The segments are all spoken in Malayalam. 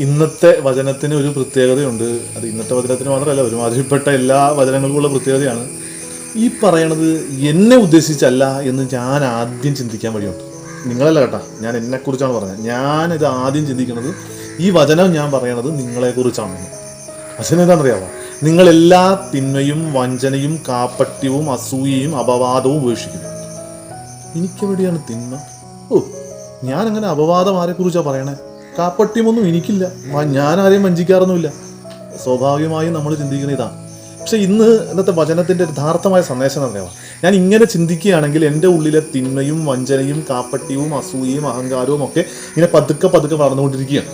ഇന്നത്തെ വചനത്തിന് ഒരു പ്രത്യേകതയുണ്ട്. അത് ഇന്നത്തെ വചനത്തിന് മാത്രമല്ല ഒരുമാതിരിപ്പെട്ട എല്ലാ വചനങ്ങൾക്കുള്ള പ്രത്യേകതയാണ്. ഈ പറയണത് എന്നെ ഉദ്ദേശിച്ചല്ല എന്ന് ഞാൻ ആദ്യം ചിന്തിക്കാൻ വഴിയുണ്ട്. നിങ്ങളല്ല കേട്ടാ ഞാൻ എന്നെക്കുറിച്ചാണ് പറഞ്ഞത്. ഞാനിത് ആദ്യം ചിന്തിക്കുന്നത് ഈ വചനം ഞാൻ പറയണത് നിങ്ങളെക്കുറിച്ചാണെന്ന് വചനം എന്താണെന്നറിയാമോ നിങ്ങളെല്ലാ തിന്മയും വഞ്ചനയും കാപ്പട്യവും അസൂയയും അപവാദവും ഉപേക്ഷിക്കുന്നു. എനിക്കെവിടെയാണ് തിന്മ? ഓ ഞാനങ്ങനെ അപവാദം ആരെക്കുറിച്ചാണ് പറയണേ? കാപ്പട്യമൊന്നും എനിക്കില്ല. ഞാൻ ആരെയും വഞ്ചിക്കാറൊന്നുമില്ല. സ്വാഭാവികമായും നമ്മൾ ചിന്തിക്കുന്ന ഇതാണ് പക്ഷെ ഇന്ന് ഇന്നത്തെ വചനത്തിന്റെ യഥാർത്ഥമായ സന്ദേശം അറിയാം ഞാൻ ഇങ്ങനെ ചിന്തിക്കുകയാണെങ്കിൽ എന്റെ ഉള്ളിലെ തിന്മയും വഞ്ചനയും കാപ്പട്യവും അസൂയയും അഹങ്കാരവും ഒക്കെ ഇങ്ങനെ പതുക്കെ പതുക്കെ വളർന്നുകൊണ്ടിരിക്കുകയാണ്.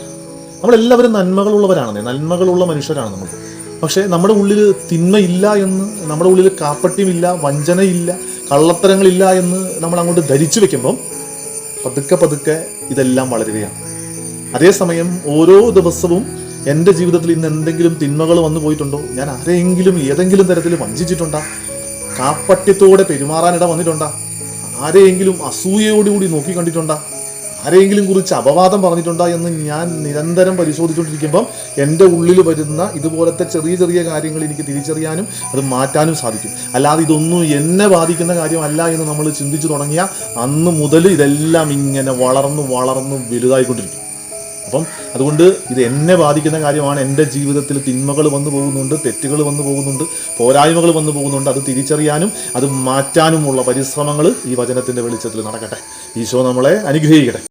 നമ്മളെല്ലാവരും നന്മകളുള്ളവരാണ്. നന്മകളുള്ള മനുഷ്യരാണ് നമ്മൾ. പക്ഷേ നമ്മുടെ ഉള്ളിൽ തിന്മയില്ല എന്ന് നമ്മുടെ ഉള്ളിൽ കാപ്പട്യമില്ല വഞ്ചനയില്ല കള്ളത്തരങ്ങളില്ല എന്ന് നമ്മൾ അങ്ങോട്ട് ധരിച്ചു വെക്കുമ്പം പതുക്കെ പതുക്കെ ഇതെല്ലാം വളരുകയാണ്. അതേസമയം ഓരോ ദിവസവും എന്റെ ജീവിതത്തിൽ ഇന്ന് എന്തെങ്കിലും തിന്മകൾ വന്നു പോയിട്ടുണ്ടോ? ഞാൻ ആരെയെങ്കിലും ഏതെങ്കിലും തരത്തിൽ വഞ്ചിച്ചിട്ടുണ്ടോ? കാപ്പട്യത്തോടെ പെരുമാറാനിട വന്നിട്ടുണ്ടോ? ആരെയെങ്കിലും അസൂയയോടുകൂടി നോക്കി കണ്ടിട്ടുണ്ടോ? ആരെയെങ്കിലും കുറിച്ച് അപവാദം പറഞ്ഞിട്ടുണ്ടോ എന്ന് ഞാൻ നിരന്തരം പരിശോധിച്ചുകൊണ്ടിരിക്കുമ്പം എന്റെ ഉള്ളിൽ വരുന്ന ഇതുപോലത്തെ ചെറിയ ചെറിയ കാര്യങ്ങൾ എനിക്ക് തിരിച്ചറിയാനും അത് മാറ്റാനും സാധിക്കും. അല്ലാതെ ഇതൊന്നും എന്നെ ബാധിക്കുന്ന കാര്യമല്ല എന്ന് നമ്മൾ ചിന്തിച്ചു തുടങ്ങിയ അന്ന് മുതൽ ഇതെല്ലാം ഇങ്ങനെ വളർന്നു വളർന്നു വലുതായിക്കൊണ്ടിരിക്കും. അപ്പം അതുകൊണ്ട് ഇത് എന്നെ ബാധിക്കുന്ന കാര്യമാണ്. എന്റെ ജീവിതത്തിൽ തിന്മകൾ വന്നു പോകുന്നുണ്ട് തെറ്റുകൾ വന്നു പോകുന്നുണ്ട് പോരായ്മകൾ വന്നു പോകുന്നുണ്ട്. അത് തിരിച്ചറിയാനും അത് മാറ്റാനുമുള്ള പരിശ്രമങ്ങൾ ഈ വചനത്തിന്റെ വെളിച്ചത്തിൽ നടക്കട്ടെ. ഈശോ നമ്മളെ അനുഗ്രഹിക്കട്ടെ.